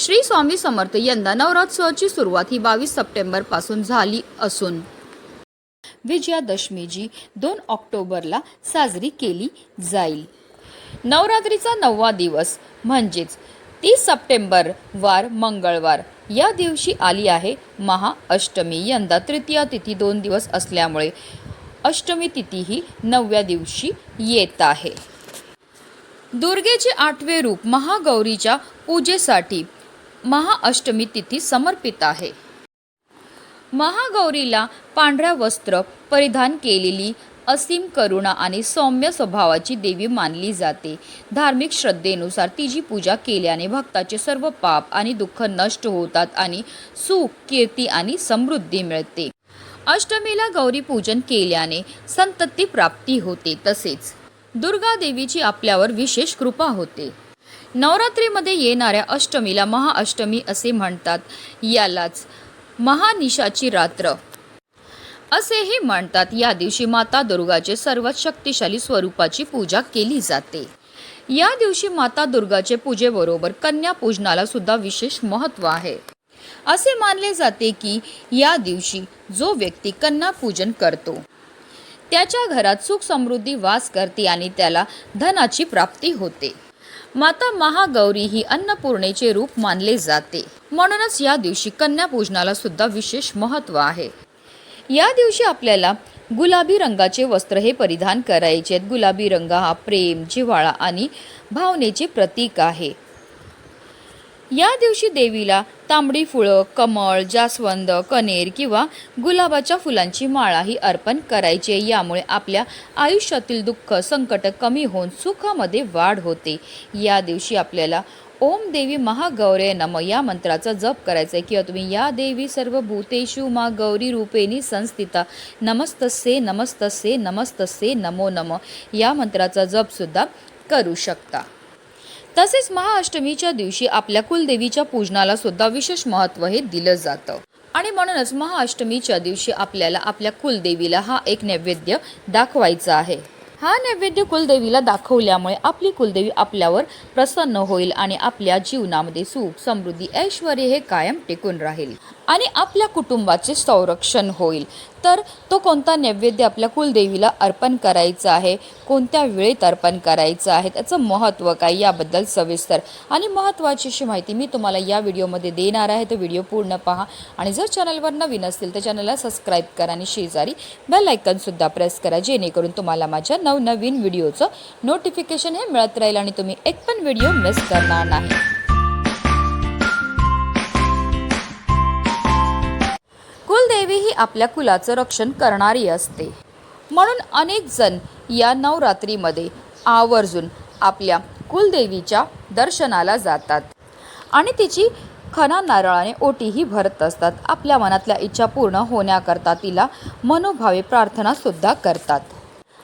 श्री स्वामी समर्थ यंदा नवरात्रोत्सवाची सुरुवात ही बावीस सप्टेंबरपासून झाली असून. विजयादशमी जी दोन ऑक्टोबरला साजरी केली जाईल. नवरात्रीचा नववा दिवस म्हणजेच तीस सप्टेंबर वार मंगळवार. या दिवशी आली आहे महाअष्टमी. यंदा तृतीया तिथी दोन दिवस असल्यामुळे अष्टमी तिथी ही नवव्या दिवशी येत आहे. दुर्गेचे आठवे रूप महागौरीच्या पूजेसाठी महाअष्टमी तिथी समर्पित आहे. महागौरीला पांढऱ्या वस्त्र परिधान केलेली असीम करुणा आणि सौम्य स्वभावाची देवी मानली जाते. धार्मिक श्रद्धेनुसार तिची पूजा केल्याने भक्ताचे सर्व पाप आणि दुःख नष्ट होतात आणि सुख कीर्ती आणि समृद्धी मिळते. अष्टमीला गौरी पूजन केल्याने संतती प्राप्ती होते तसेच दुर्गा देवीची आपल्यावर विशेष कृपा होते. नवरात्रीमध्ये येणाऱ्या अष्टमीला महाअष्टमी असे म्हणतात. यालाच महानिशाची रात्र असेही म्हणतात. या दिवशी माता दुर्गाचे सर्वात शक्तिशाली स्वरूपाची पूजा केली जाते. या दिवशी माता दुर्गाचे पूजेबरोबर कन्या पूजनाला सुद्धा विशेष महत्त्व आहे. असे मानले जाते की या दिवशी जो व्यक्ती कन्या पूजन करतो त्याच्या घरात सुख समृद्धी वास करते आणि त्याला धनाची प्राप्ती होते. माता महागौरी ही अन्नपूर्णेचे रूप मानले जाते. म्हणूनच या दिवशी कन्या पूजनाला सुद्धा विशेष महत्त्व आहे. या दिवशी आपल्याला गुलाबी रंगाचे वस्त्र हे परिधान करायचे आहेत. गुलाबी रंग हा प्रेम जिव्हाळा आणि भावनेचे प्रतीक आहे. या दिवशी देवीला तांबडी फुलं कमळ जास्वंद कनेर किंवा गुलाबाच्या फुलांची माळाही अर्पण करायची. आहे. यामुळे आपल्या आयुष्यातील दुःख संकट कमी होऊन सुखामध्ये वाढ होते. या दिवशी आपल्याला ओम देवी महागौरे नम या मंत्राचा जप करायचा आहे. किंवा तुम्ही या देवी सर्व भूतेषु मा गौरी रूपेणी संस्थिता नमस्तसे नमस्तसे नमस्तसे नमो नम या मंत्राचा जपसुद्धा करू शकता. तसेच महाअष्टमीच्या दिवशी आपल्या कुलदेवीच्या पूजनाला सुद्धा विशेष महत्त्व हे दिलं जातं. आणि म्हणूनच महाअष्टमीच्या दिवशी आपल्याला आपल्या कुलदेवीला हा एक नैवेद्य दाखवायचा आहे. हा नैवेद्य कुलदेवीला दाखवल्यामुळे आपली कुलदेवी आपल्यावर प्रसन्न होईल आणि आपल्या जीवनामध्ये सुख समृद्धी ऐश्वर हे कायम टिकून राहील. आणि आपल्या कुटुंबाचे संरक्षण होईल. तर तो कोणता नैवेद्य आपल्या कुलदेवीला अर्पण करायचा आहे? कोणत्या वेळेत अर्पण करायचं आहे? त्याचं महत्त्व काय? याबद्दल सविस्तर आणि महत्त्वाची अशी माहिती मी तुम्हाला या व्हिडिओमध्ये देणार आहे. तर व्हिडिओ पूर्ण पहा आणि जर चॅनलवर नवीन असतील तर चॅनलला सबस्क्राईब करा आणि शेजारी बेल आयकनसुद्धा प्रेस करा जेणेकरून तुम्हाला माझ्या नवनवीन व्हिडिओचं नोटिफिकेशन हे मिळत राहील आणि तुम्ही एक पण व्हिडिओ मिस करणार नाही. ही आपल्या कुलाचं रक्षण करणारी असते. म्हणून अनेक जण या नवरात्रीमध्ये आवर्जून आपल्या कुलदेवीच्या दर्शनाला जातात आणि तिची खना नारळाने ओटीही भरत असतात. आपल्या मनातल्या इच्छा पूर्ण होण्याकरता तिला मनोभावे प्रार्थनासुद्धा करतात.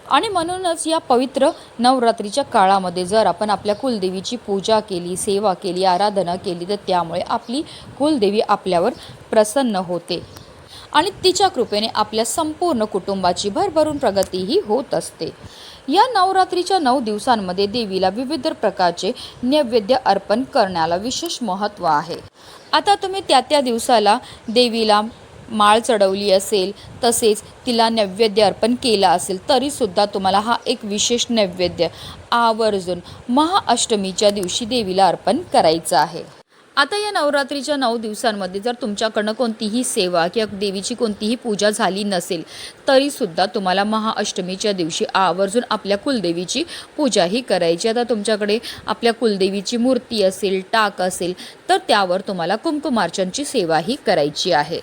आणि म्हणूनच या पवित्र नवरात्रीच्या काळामध्ये जर आपण आपल्या कुलदेवीची पूजा केली सेवा केली आराधना केली तर त्यामुळे आपली कुलदेवी आपल्यावर प्रसन्न होते. आणि तिच्या कृपेने आपल्या संपूर्ण कुटुंबाची भरभरून प्रगतीही होत असते. या नवरात्रीच्या नऊ दिवसांमध्ये देवीला विविध प्रकारचे नैवेद्य अर्पण करण्याला विशेष महत्त्व आहे. आता तुम्ही त्या त्या दिवसाला देवीला माळ चढवली असेल तसेच तिला नैवेद्य अर्पण केला असेल तरीसुद्धा तुम्हाला हा एक विशेष नैवेद्य आवर्जून महाअष्टमीच्या दिवशी देवीला अर्पण करायचं आहे. आता या नवरात्रीच्या नऊ दिवसांमध्ये जर तुमच्याकडनं कोणतीही सेवा किंवा देवीची कोणतीही पूजा झाली नसेल तरीसुद्धा तुम्हाला महाअष्टमीच्या दिवशी आवर्जून आपल्या कुलदेवीची पूजाही करायची. आता तुमच्याकडे आपल्या कुलदेवीची मूर्ती असेल टाक असेल तर त्यावर तुम्हाला कुंकुमार्चनची सेवाही करायची आहे.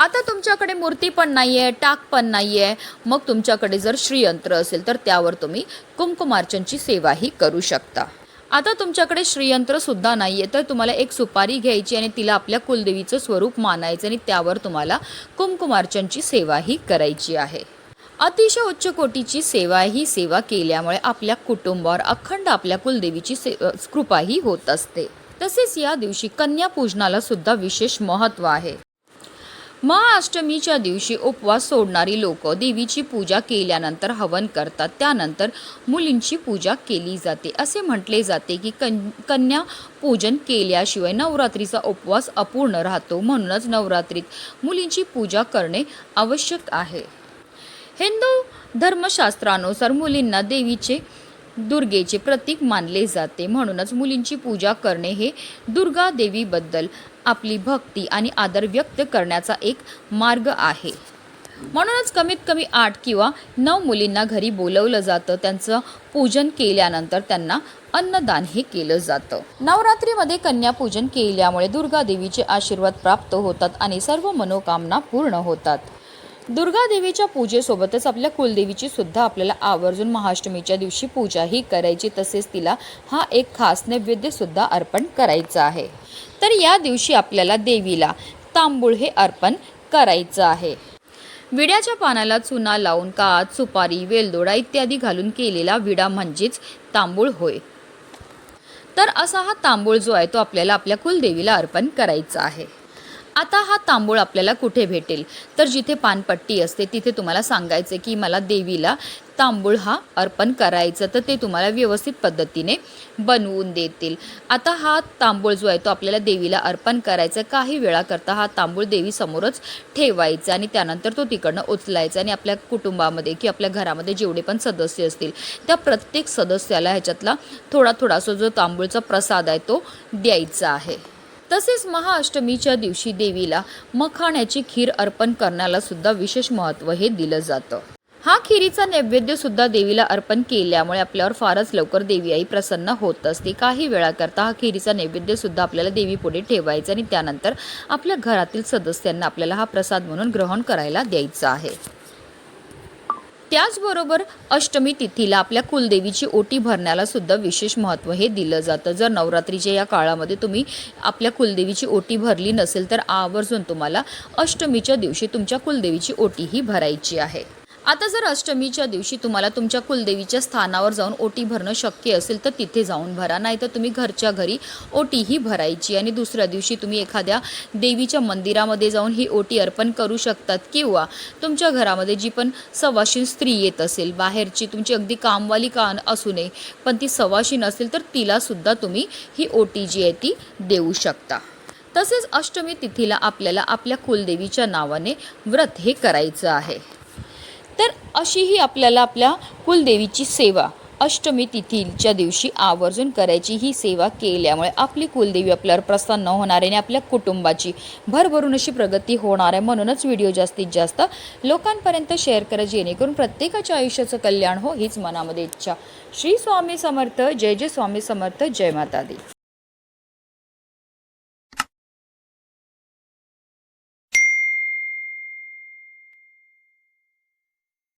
आता तुमच्याकडे मूर्ती पण नाही आहे टाक पण नाही आहे मग तुमच्याकडे जर श्रीयंत्र असेल तर त्यावर तुम्ही कुंकुमार्चनची सेवाही करू शकता. आता तुमच्याकडे श्रीयंत्र सुद्धा नाही आहे तर तुम्हाला एक सुपारी घ्यायची आणि तिला आपल्या कुलदेवीचं स्वरूप मानायचं आणि त्यावर तुम्हाला कुमकुमार्चनची सेवाही करायची आहे. अतिशय उच्च कोटीची सेवा ही सेवा केल्यामुळे आपल्या कुटुंबावर अखंड आपल्या कुलदेवीची से कृपाही होत असते. तसेच या दिवशी कन्या पूजनाला सुद्धा विशेष महत्त्व आहे. महाअष्टमीच्या दिवशी उपवास सोडणारी लोक देवीची पूजा केल्यानंतर हवन करतात. त्यानंतर मुलींची पूजा केली जाते. असे म्हटले जाते की कन कन्या पूजन केल्याशिवाय नवरात्रीचा उपवास अपूर्ण राहतो. म्हणूनच नवरात्रीत मुलींची पूजा करणे आवश्यक आहे. हिंदू धर्मशास्त्रानुसार मुलींना देवीचे दुर्गेचे प्रतीक मानले जाते. म्हणूनच मुलींची पूजा करणे हे दुर्गा देवीबद्दल आपली भक्ती आणि आदर व्यक्त करण्याचा एक मार्ग आहे. म्हणूनच कमीत कमी आठ किंवा नऊ मुलींना घरी बोलवलं जातं. त्यांचं पूजन केल्यानंतर त्यांना अन्नदान हे केलं जातं. नवरात्रीमध्ये कन्यापूजन केल्यामुळे दुर्गा देवीचे आशीर्वाद प्राप्त होतात आणि सर्व मनोकामना पूर्ण होतात. दुर्गा देवीच्या पूजेसोबतच आपल्या कुलदेवीची सुद्धा आपल्याला आवर्जून महाअष्टमीच्या दिवशी पूजाही करायची तसेच तिला हा एक खास नैवेद्य सुद्धा अर्पण करायचा आहे. तर या दिवशी आपल्याला देवीला तांबूळ हे अर्पण करायचं आहे. विड्याच्या पानाला चुना लावून कात सुपारी वेलदोडा इत्यादी घालून केलेला विडा म्हणजेच तांबूळ होय. तर असा हा तांबूळ जो आहे तो आपल्याला आपल्या कुलदेवीला अर्पण करायचा आहे. आता हा तांबूळ आपल्याला कुठे भेटेल? तर जिथे पानपट्टी असते तिथे तुम्हाला सांगायचं की मला देवीला तांबूळ हा अर्पण करायचं तर ते तुम्हाला व्यवस्थित पद्धतीने बनवून देतील. आता हा तांबूळ जो आहे तो आपल्याला देवीला अर्पण करायचा काही वेळाकरता हा तांबूळ देवीसमोरच ठेवायचा आणि त्यानंतर तो तिकडनं उचलायचा आणि आपल्या कुटुंबामध्ये की आपल्या घरामध्ये जेवढे पण सदस्य असतील त्या प्रत्येक सदस्याला ह्याच्यातला थोडा थोडासा जो तांबूळचा प्रसाद आहे तो द्यायचा आहे. तसेच महाअष्टमीच्या दिवशी देवीला मखाण्याची खीर अर्पण करण्याला सुद्धा विशेष महत्त्व हे दिलं जातं. हा खिरीचा नैवेद्य सुद्धा देवीला अर्पण केल्यामुळे आपल्यावर फारच लवकर देवी आई प्रसन्न होत असते. काही वेळाकरता हा खिरीचा नैवेद्य सुद्धा आपल्याला देवी पुढे ठेवायचा आणि त्यानंतर आपल्या घरातील सदस्यांना आपल्याला हा प्रसाद म्हणून ग्रहण करायला द्यायचा आहे. त्याचबरोबर अष्टमी तिथीला आपल्या कुलदेवीची ओटी भरण्याला सुद्धा विशेष महत्त्व हे दिलं जातं. जर नवरात्रीच्या या काळामध्ये तुम्ही आपल्या कुलदेवीची ओटी भरली नसेल तर आवर्जून तुम्हाला अष्टमीच्या दिवशी तुमच्या कुलदेवीची ओटी ही भरायची आहे. आता जर अष्टमीच्या दिवशी तुम्हाला तुमच्या कुलदेवीच्या स्थानावर जाऊन ओटी भरणं शक्य असेल तर तिथे जाऊन भरा. नाही तर तुम्ही घरच्या घरी ओटीही भरायची आणि दुसऱ्या दिवशी तुम्ही एखाद्या देवीच्या मंदिरामध्ये जाऊन ही ओटी अर्पण करू शकतात किंवा तुमच्या घरामध्ये जी पण सवाशीन स्त्री येत असेल बाहेरची तुमची अगदी कामवाली का असू नये पण ती सवाशीन असेल तर तिलासुद्धा तुम्ही ही ओटी जी आहे ती देऊ शकता. तसेच अष्टमी तिथीला आपल्याला आपल्या कुलदेवीच्या नावाने व्रत हे करायचं आहे. तर अशीही आपल्याला आपल्या कुलदेवीची सेवा. अष्टमी तिथीच्या दिवशी आवर्जून करायची ही सेवा केल्यामुळे आपली कुलदेवी आपल्यावर प्रसन्न होणार आहे आणि आपल्या कुटुंबाची भरभरून अशी प्रगती होणार आहे. म्हणूनच व्हिडिओ जास्तीत जास्त लोकांपर्यंत शेअर करा जेणेकरून प्रत्येकाच्या आयुष्याचं कल्याण हो हीच मनामध्ये इच्छा. श्री स्वामी समर्थ. जय जय स्वामी समर्थ. जय माता दी.